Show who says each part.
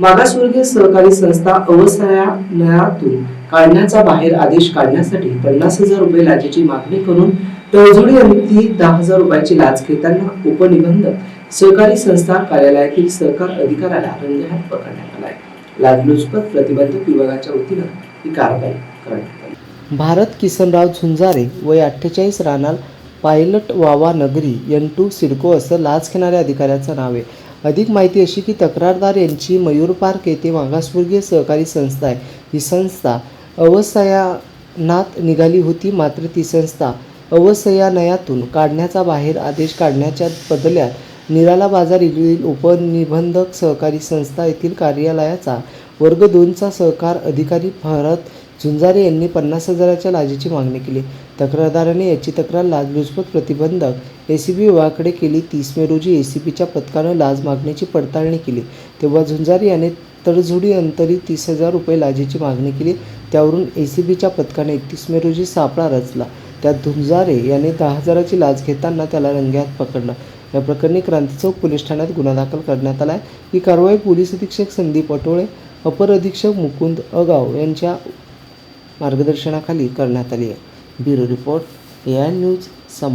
Speaker 1: मागासवर्गीय सहकारी संस्था अवसायातून काढण्याचा बाहेर आदेश काढण्यासाठी पन्नास हजार रुपये लाचेची मागणी करून तळजोडी अंती दहा हजार रुपयाची लाच घेताना उपनिबंधक सहकारी संस्था कार्यालयातील सहकार अधिकाऱ्याला रंगहात पकडण्यात आलाय. लाचलुचपत प्रतिबंधक विभागाच्या वतीनं ही कारवाई करण्यात आली. भारत किसनराव झुंजारे वय अठ्ठेचाळीस राहणार पायलट वावा नगरी यंटू टू सिडको असं लाच घेणाऱ्या अधिकाऱ्याचं नाव आहे. अधिक माहिती अशी की तक्रारदार यांची मयूर पार्क येथे मागासवर्गीय सहकारी संस्था आहे. ही संस्था अवसयानात निघाली होती. मात्र ती संस्था अवसयानयातून काढण्याचा बाहेर आदेश काढण्याच्या बदल्यात निराला बाजार येथील उपनिबंधक सहकारी संस्था येथील कार्यालयाचा वर्ग दोनचा सहकार अधिकारी भरत झुंजारे यांनी पन्नास हजाराच्या लाचेची मागणी केली. तक्रारदाराने याची तक्रार लाचलुचपत प्रतिबंधक ए सी बी विभागाकडे केली. तीस मे रोजी ए सी बीच्या पथकानं लाच मागणीची पडताळणी केली. तेव्हा झुंजारे याने तडजोडी अंतरी तीस हजार रुपये लाचेची मागणी केली. त्यावरून ए सी बीच्या पथकाने एकतीस मे रोजी सापळा रचला. त्यात धुंजारे याने दहा हजाराची लाच घेताना त्याला रंग्यात पकडलं. या प्रकरणी क्रांती चौक पोलीस ठाण्यात गुन्हा दाखल करण्यात आला आहे ही कारवाई पोलीस अधीक्षक संदीप अटोळे अपर अधीक्षक मुकुंद अगाव यांच्या मार्गदर्शनाखाली करण्यात आली आहे. Bureau report A I news some